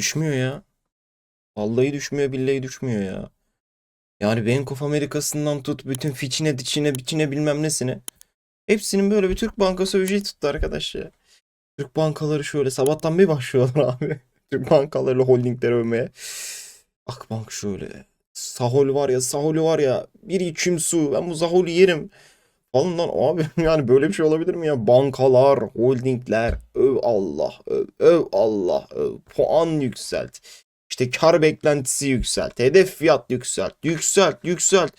Düşmüyor ya. Vallahi düşmüyor, billahi düşmüyor ya. Yani Bank of America'sından tut bütün Fitch'ine, Ditch'ine, Bitch'ine bilmem nesine. Hepsinin böyle bir Türk bankası öveceği tuttu arkadaş ya. Türk bankaları şöyle sabahtan bir başlıyorlar abi. Türk bankalarıyla holdingleri övmeye. Akbank şöyle. Sahol var ya, Sahol'ü var ya. Bir içim su. Ben bu Sahol'ü yerim. Falan lan abi yani böyle bir şey olabilir mi ya? Bankalar, holdingler, öv Allah, öv, öv Allah, öv. Puan yükselt. İşte kar beklentisi yükselt. Hedef fiyat yükselt. Yükselt, yükselt.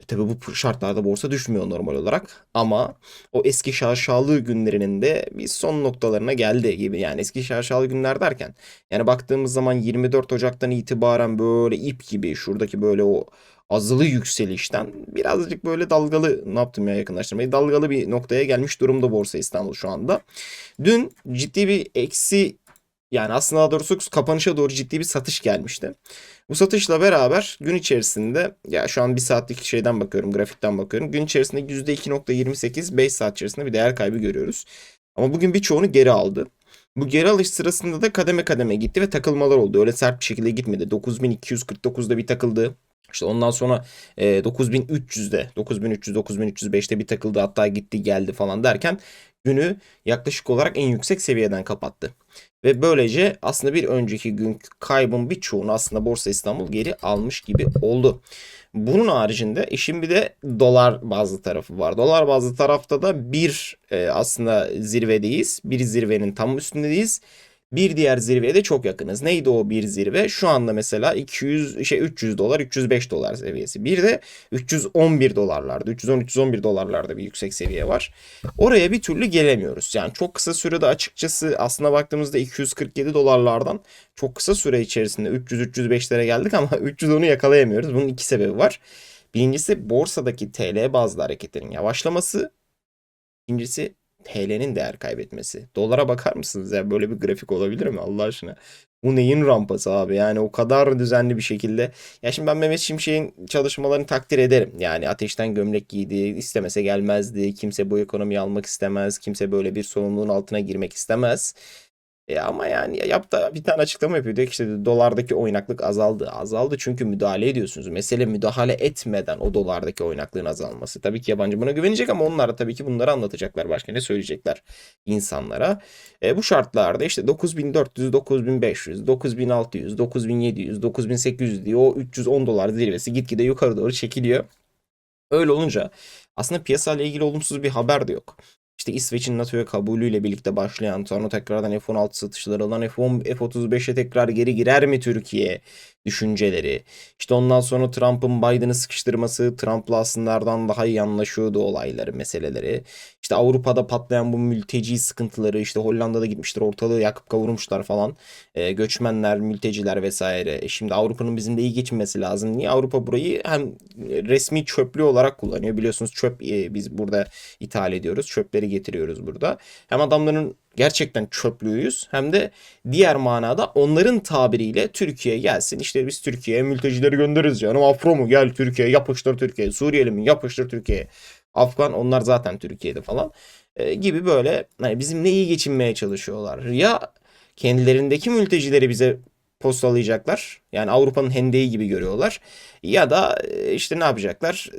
E tabii bu şartlarda borsa düşmüyor normal olarak. Ama o eski şaşalı günlerinin de bir son noktalarına geldi gibi. Yani eski şaşalı günler derken. Yani baktığımız zaman 24 Ocak'tan itibaren böyle ip gibi şuradaki böyle o azılı yükselişten birazcık böyle dalgalı ne yaptım ya yakınlaştırmayı dalgalı bir noktaya gelmiş durumda Borsa İstanbul şu anda. Dün ciddi bir eksi yani aslında daha doğrusu kapanışa doğru ciddi bir satış gelmişti. Bu satışla beraber gün içerisinde ya şu an bir saatlik şeyden bakıyorum grafikten bakıyorum. Gün içerisinde %2.28 5 saat içerisinde bir değer kaybı görüyoruz. Ama bugün birçoğunu geri aldı. Bu geri alış sırasında da kademe kademe gitti ve takılmalar oldu. Öyle sert bir şekilde gitmedi. 9249'da bir takıldı. İşte ondan sonra e, 9300'de 9300 9305'te bir takıldı hatta gitti geldi falan derken günü yaklaşık olarak en yüksek seviyeden kapattı. Ve böylece aslında bir önceki gün kaybın birçoğunu aslında Borsa İstanbul geri almış gibi oldu. Bunun haricinde işin bir de dolar bazlı tarafı var. Dolar bazlı tarafta da bir e, aslında zirvedeyiz. Bir zirvenin tam üstündeyiz. Bir diğer zirveye de çok yakınız. Neydi o bir zirve? Şu anda mesela 200 şey 300 dolar, 305 dolar seviyesi. Bir de 311 dolarlarda, 310 311 dolarlarda bir yüksek seviye var. Oraya bir türlü gelemiyoruz. Yani çok kısa sürede açıkçası aslına baktığımızda 247 dolarlardan çok kısa süre içerisinde 300 305'lere geldik ama 310'u yakalayamıyoruz. Bunun iki sebebi var. Birincisi borsadaki TL bazlı hareketlerin yavaşlaması. İkincisi TL'nin değer kaybetmesi. Dolara bakar mısınız ya böyle bir grafik olabilir mi Allah aşkına? Bu neyin rampası abi? Yani o kadar düzenli bir şekilde. Ya şimdi ben Mehmet Şimşek'in çalışmalarını takdir ederim. Yani ateşten gömlek giydi, istemese gelmezdi. Kimse bu ekonomiyi almak istemez. Kimse böyle bir sorumluluğun altına girmek istemez. E ama yani yaptı bir tane açıklama yapıyor. Diyor ki işte dolardaki oynaklık azaldı. Azaldı çünkü müdahale ediyorsunuz. Mesele müdahale etmeden o dolardaki oynaklığın azalması. Tabii ki yabancı buna güvenecek ama onlar da tabii ki bunları anlatacaklar. Başka ne söyleyecekler insanlara. E, bu şartlarda işte 9400, 9500, 9600, 9700, 9800 diye o 310 dolar zirvesi gitgide yukarı doğru çekiliyor. Öyle olunca aslında piyasayla ilgili olumsuz bir haber de yok. İşte İsveç'in NATO'ya kabulüyle birlikte başlayan sonra tekrardan F-16 satışları olan F-10, F-35'e tekrar geri girer mi Türkiye düşünceleri. İşte ondan sonra Trump'ın Biden'ı sıkıştırması, Trump'la aslınlardan daha iyi anlaşıyordu olayları, meseleleri. İşte Avrupa'da patlayan bu mülteci sıkıntıları, işte Hollanda'da gitmiştir ortalığı yakıp kavurmuşlar falan. E, göçmenler, mülteciler vesaire. E, şimdi Avrupa'nın bizim de iyi geçinmesi lazım. Niye Avrupa burayı hem resmi çöplü olarak kullanıyor. Biliyorsunuz çöp e, biz burada ithal ediyoruz. Çöpleri getiriyoruz burada. Hem adamların gerçekten çöplüğüyüz hem de diğer manada onların tabiriyle Türkiye gelsin. İşte biz Türkiye'ye mültecileri göndeririz canım. Afro mu gel Türkiye yapıştır Türkiye. Suriyeli mi yapıştır Türkiye. Afgan onlar zaten Türkiye'de falan e, gibi böyle hani bizimle iyi geçinmeye çalışıyorlar. Ya kendilerindeki mültecileri bize postalayacaklar. Yani Avrupa'nın hendeği gibi görüyorlar. Ya da e, işte ne yapacaklar?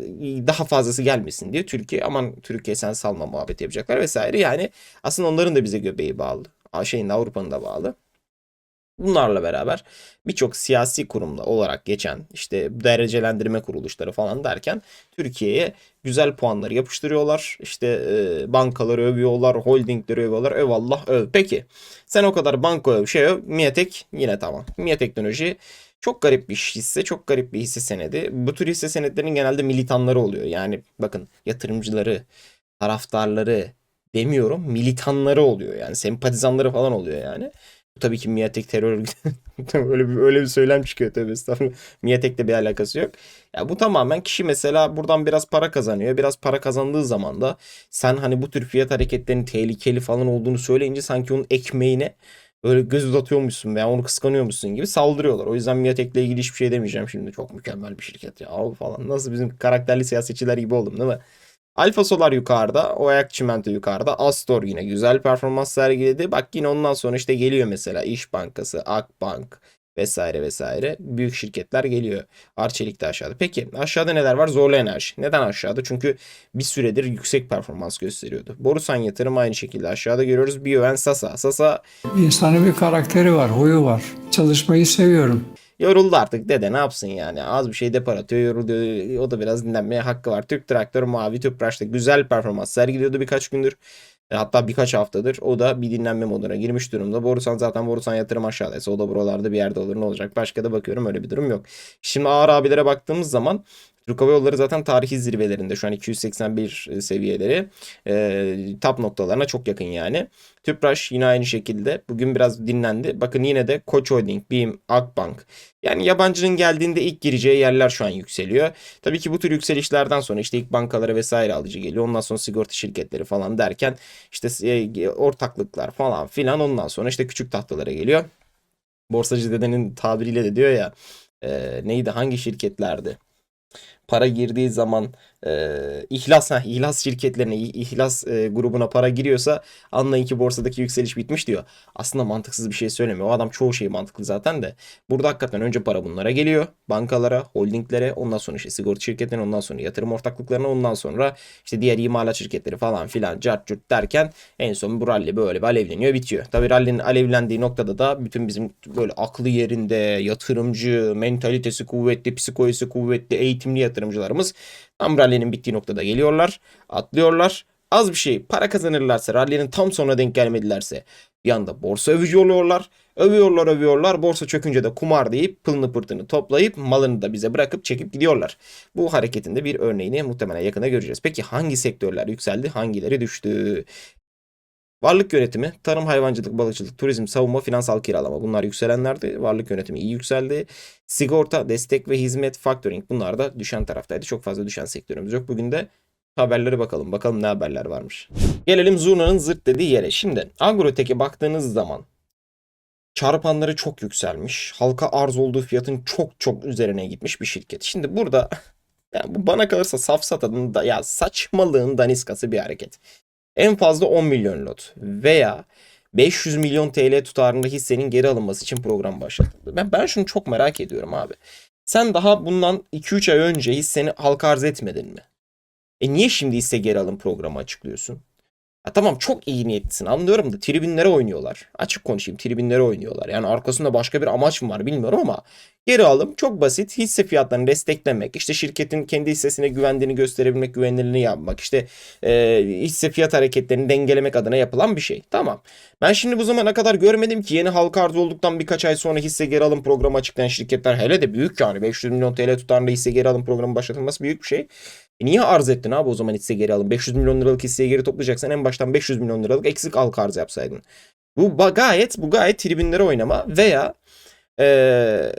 Daha fazlası gelmesin diye Türkiye aman Türkiye sen salma muhabbeti yapacaklar vesaire. Yani aslında onların da bize göbeği bağlı. Şeyin Avrupa'nın da bağlı. Bunlarla beraber birçok siyasi kurumla olarak geçen işte derecelendirme kuruluşları falan derken Türkiye'ye güzel puanları yapıştırıyorlar. İşte e, bankaları övüyorlar, holdingleri övüyorlar. Eyvallah öv. Peki sen o kadar banka öv, şey öv. Miatek yine tamam. Mia Teknoloji çok garip bir hisse, çok garip bir hisse senedi. Bu tür hisse senetlerinin genelde militanları oluyor. Yani bakın yatırımcıları, taraftarları demiyorum, militanları oluyor. Yani sempatizanları falan oluyor yani. Tabii ki Miatek terör örgütü. öyle bir öyle bir söylem çıkıyor tabii estağfurullah. Miatek'le bir alakası yok. Ya bu tamamen kişi mesela buradan biraz para kazanıyor. Biraz para kazandığı zaman da sen hani bu tür fiyat hareketlerinin tehlikeli falan olduğunu söyleyince sanki onun ekmeğine böyle göz uzatıyormuşsun veya onu kıskanıyormuşsun gibi saldırıyorlar. O yüzden Miatek'le ilgili hiçbir şey demeyeceğim şimdi. Çok mükemmel bir şirket ya falan. Nasıl bizim karakterli siyasetçiler gibi oldum değil mi? Alfa Solar yukarıda. Oyak Çimento yukarıda. Astor yine güzel performans sergiledi. Bak yine ondan sonra işte geliyor mesela İş Bankası, Akbank vesaire vesaire. Büyük şirketler geliyor. Arçelik de aşağıda. Peki aşağıda neler var? Zorlu Enerji. Neden aşağıda? Çünkü bir süredir yüksek performans gösteriyordu. Borusan Yatırım aynı şekilde aşağıda görüyoruz. Bioen Sasa. Sasa İnsanın bir karakteri var, huyu var. Çalışmayı seviyorum. Yoruldu artık dede ne yapsın yani. Az bir şey depar atıyor yoruluyor. O da biraz dinlenmeye hakkı var. Türk Traktör Mavi Tüpraş'ta güzel performans sergiliyordu birkaç gündür. E, Hatta birkaç haftadır. O da bir dinlenme moduna girmiş durumda. Borusan zaten Borusan yatırım aşağıdaysa o da buralarda bir yerde olur ne olacak. Başka da bakıyorum öyle bir durum yok. Şimdi ağır abilere baktığımız zaman Türk Hava Yolları zaten tarihi zirvelerinde şu an 281 seviyeleri e, top noktalarına çok yakın yani. Tüpraş yine aynı şekilde bugün biraz dinlendi. Bakın yine de Koç Holding, BİM, Akbank yani yabancının geldiğinde ilk gireceği yerler şu an yükseliyor. Tabii ki bu tür yükselişlerden sonra işte ilk bankalara vesaire alıcı geliyor. Ondan sonra sigorta şirketleri falan derken işte e, ortaklıklar falan filan ondan sonra işte küçük tahtalara geliyor. Borsacı dedenin tabiriyle de diyor ya e, neydi hangi şirketlerdi? Para girdiği zaman e, ihlas ha, ihlas şirketlerine ih- ihlas e, grubuna para giriyorsa anlayın ki borsadaki yükseliş bitmiş diyor. Aslında mantıksız bir şey söylemiyor. O adam çoğu şey mantıklı zaten de. Burada hakikaten önce para bunlara geliyor. Bankalara, holdinglere, ondan sonra işte sigorta şirketlerine, ondan sonra yatırım ortaklıklarına, ondan sonra işte diğer imalat şirketleri falan filan cart curt derken en son bu rally böyle bir alevleniyor bitiyor. Tabii rally'nin alevlendiği noktada da bütün bizim böyle aklı yerinde, yatırımcı, mentalitesi kuvvetli, psikolojisi kuvvetli, eğitimli yatırımcılarımız tam rally'nin bittiği noktada geliyorlar, atlıyorlar. Az bir şey para kazanırlarsa, rally'nin tam sonuna denk gelmedilerse bir anda borsa övücü oluyorlar. Övüyorlar övüyorlar. Borsa çökünce de kumar deyip pılını pırtını toplayıp malını da bize bırakıp çekip gidiyorlar. Bu hareketin de bir örneğini muhtemelen yakında göreceğiz. Peki hangi sektörler yükseldi, hangileri düştü? Varlık yönetimi, tarım, hayvancılık, balıkçılık, turizm, savunma, finansal kiralama bunlar yükselenlerdi. Varlık yönetimi iyi yükseldi. Sigorta, destek ve hizmet, factoring bunlar da düşen taraftaydı. Çok fazla düşen sektörümüz yok. Bugün de haberlere bakalım. Bakalım ne haberler varmış. Gelelim Zurna'nın zırt dediği yere. Şimdi Agrotek'e baktığınız zaman çarpanları çok yükselmiş. Halka arz olduğu fiyatın çok çok üzerine gitmiş bir şirket. Şimdi burada yani bu bana kalırsa safsatanın da ya saçmalığın daniskası bir hareket. En fazla 10 milyon lot veya 500 milyon TL tutarında hissenin geri alınması için program başlatıldı. Ben, ben şunu çok merak ediyorum abi. Sen daha bundan 2-3 ay önce hisseni halka arz etmedin mi? E niye şimdi hisse geri alım programı açıklıyorsun? Ha tamam çok iyi niyetlisin anlıyorum da tribünlere oynuyorlar. Açık konuşayım tribünlere oynuyorlar. Yani arkasında başka bir amaç mı var bilmiyorum ama geri alım çok basit. Hisse fiyatlarını desteklemek, işte şirketin kendi hissesine güvendiğini gösterebilmek, güvenilirliğini yapmak, işte e, hisse fiyat hareketlerini dengelemek adına yapılan bir şey. Tamam. Ben şimdi bu zamana kadar görmedim ki yeni halka arz olduktan birkaç ay sonra hisse geri alım programı açıklayan şirketler hele de büyük yani 500 milyon TL tutarında hisse geri alım programı başlatılması büyük bir şey. E niye arz ettin abi o zaman hisse geri alın? 500 milyon liralık hisseye geri toplayacaksan en baştan 500 milyon liralık eksik halka arz yapsaydın. Bu gayet bu gayet tribünlere oynama veya eee,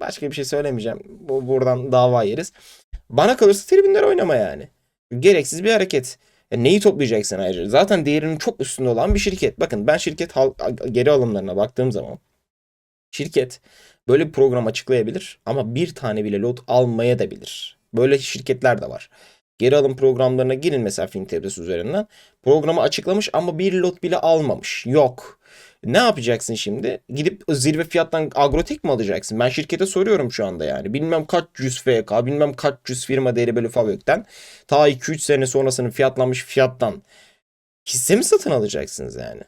başka bir şey söylemeyeceğim. Bu buradan dava yeriz. Bana kalırsa tribünlere oynama yani. Gereksiz bir hareket. E neyi toplayacaksın ayrıca? Zaten değerinin çok üstünde olan bir şirket. Bakın ben şirket geri alımlarına baktığım zaman şirket böyle bir program açıklayabilir ama bir tane bile lot almaya da bilir. Böyle şirketler de var. Geri alım programlarına girin mesela Fintebress üzerinden. Programı açıklamış ama bir lot bile almamış. Yok. Ne yapacaksın şimdi? Gidip zirve fiyattan agrotek mi alacaksın? Ben şirkete soruyorum şu anda yani. Bilmem kaç yüz FK, bilmem kaç yüz firma değeri bölü Favök'ten. Ta 2-3 sene sonrasının fiyatlanmış fiyattan hisse mi satın alacaksınız yani?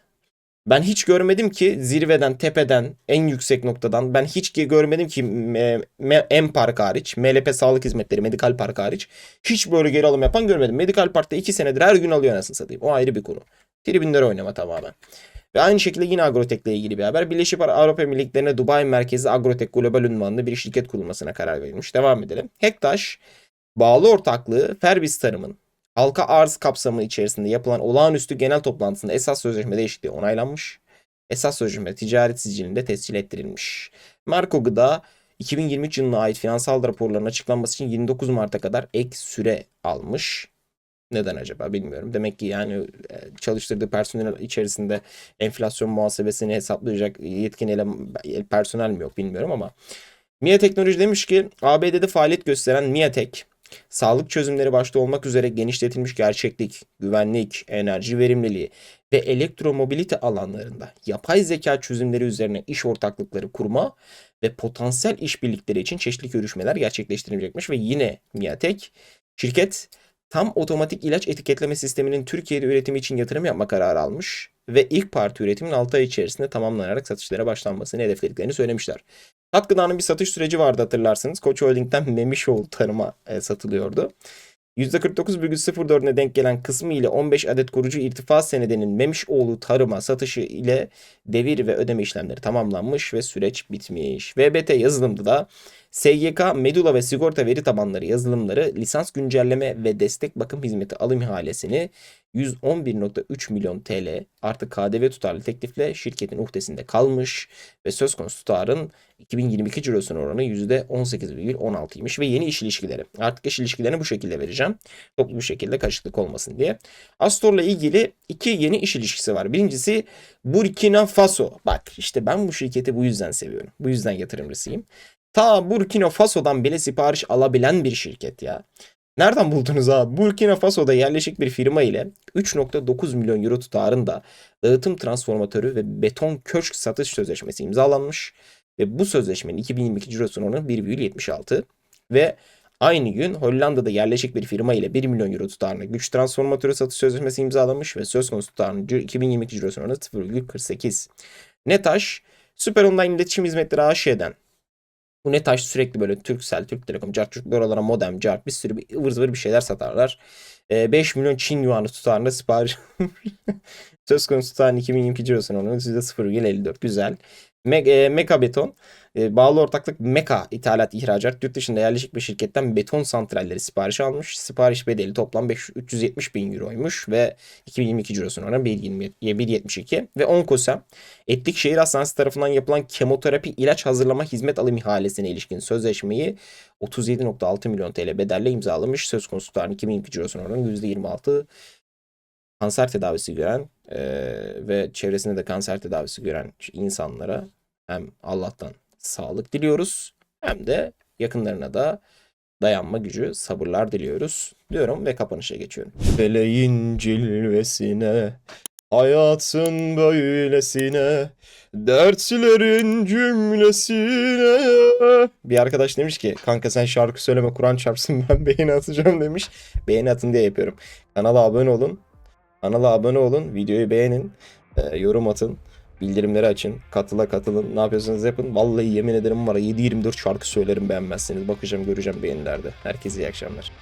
Ben hiç görmedim ki zirveden, tepeden, en yüksek noktadan ben hiç görmedim ki M, Park hariç, MLP Sağlık Hizmetleri, Medikal Park hariç hiç böyle geri alım yapan görmedim. Medikal Park'ta 2 senedir her gün alıyor anasını satayım. O ayrı bir konu. Tribünlere oynama tamamen. Ve aynı şekilde yine Agrotek'le ilgili bir haber. Birleşik Avrupa Emirlikleri'ne Dubai merkezi Agrotek Global unvanlı bir şirket kurulmasına karar verilmiş. Devam edelim. Hektaş, bağlı ortaklığı Ferbis Tarım'ın halka arz kapsamı içerisinde yapılan olağanüstü genel toplantısında esas sözleşme değişikliği onaylanmış. Esas sözleşme ticaret sicilinde tescil ettirilmiş. Marco Gıda 2023 yılına ait finansal raporların açıklanması için 29 Mart'a kadar ek süre almış. Neden acaba bilmiyorum. Demek ki yani e, çalıştırdığı personel içerisinde enflasyon muhasebesini hesaplayacak yetkin ele- personel mi yok bilmiyorum ama. MIA Teknoloji demiş ki ABD'de faaliyet gösteren MIATek sağlık çözümleri başta olmak üzere genişletilmiş gerçeklik, güvenlik, enerji verimliliği ve elektromobilite alanlarında yapay zeka çözümleri üzerine iş ortaklıkları kurma ve potansiyel işbirlikleri için çeşitli görüşmeler gerçekleştirilecekmiş ve yine Miatek şirket tam otomatik ilaç etiketleme sisteminin Türkiye'de üretimi için yatırım yapma kararı almış ve ilk parti üretimin 6 ay içerisinde tamamlanarak satışlara başlanmasını hedeflediklerini söylemişler. Gıda'nın bir satış süreci vardı hatırlarsınız. Koç Holding'den Memişoğlu Tarım'a e, satılıyordu. %49,04'üne denk gelen kısmı ile 15 adet kurucu irtifa senedinin Memişoğlu Tarım'a satışı ile devir ve ödeme işlemleri tamamlanmış ve süreç bitmiş. VBT yazılımda da SGK, Medula ve sigorta veri tabanları yazılımları lisans güncelleme ve destek bakım hizmeti alım ihalesini 111.3 milyon TL artı KDV tutarlı teklifle şirketin uhdesinde kalmış ve söz konusu tutarın 2022 cirosunun oranı %18,16'ymış ve yeni iş ilişkileri. Artık iş ilişkilerini bu şekilde vereceğim. Toplu bir şekilde karışıklık olmasın diye. Astor'la ilgili iki yeni iş ilişkisi var. Birincisi Burkina Faso. Bak işte ben bu şirketi bu yüzden seviyorum. Bu yüzden yatırımcısıyım. Ta Burkina Faso'dan bile sipariş alabilen bir şirket ya. Nereden buldunuz abi? Burkina Faso'da yerleşik bir firma ile 3.9 milyon euro tutarında dağıtım transformatörü ve beton köşk satış sözleşmesi imzalanmış. Ve bu sözleşmenin 2022 cirosunun oranı 1,76 ve aynı gün Hollanda'da yerleşik bir firma ile 1 milyon euro tutarında güç transformatörü satış sözleşmesi imzalamış ve söz konusu tutarın 2022 cirosunun oranı 0,48. Netaş, Süper Online İletişim Hizmetleri AŞ'den bu Netaş sürekli böyle Turkcell, Türk Telekom, Cart Curt oralara modem, cart bir sürü bir ıvır zıvır bir şeyler satarlar. Ee, 5 milyon Çin yuanı tutarında sipariş. Söz konusu tutarın 2022 cirosunun oranı %0,54. Güzel. Me e, Meka Beton e, bağlı ortaklık Meka ithalat ihracat yurt dışında yerleşik bir şirketten beton santralleri sipariş almış. Sipariş bedeli toplam 5, 370 bin euroymuş ve 2022 cirosunun oranı 1,20 1,72 ve Onkosem Etlik Şehir Hastanesi tarafından yapılan kemoterapi ilaç hazırlama hizmet alım ihalesine ilişkin sözleşmeyi 37.6 milyon TL bedelle imzalamış. Söz konusu tutarın 2022 cirosunun oranı %26 kanser tedavisi gören e, ve çevresinde de kanser tedavisi gören insanlara hem Allah'tan sağlık diliyoruz hem de yakınlarına da dayanma gücü, sabırlar diliyoruz diyorum ve kapanışa geçiyorum. Feleğin cilvesine, hayatın böylesine, dertlerin cümlesine. Bir arkadaş demiş ki kanka sen şarkı söyleme Kur'an çarpsın ben beğeni atacağım demiş. Beğeni atın diye yapıyorum. Kanala abone olun. Kanala abone olun, videoyu beğenin, e, yorum atın, bildirimleri açın, katıla katılın, ne yapıyorsanız yapın. Vallahi yemin ederim var ya 7-24 şarkı söylerim beğenmezseniz. Bakacağım göreceğim beğenilerde. Herkese iyi akşamlar.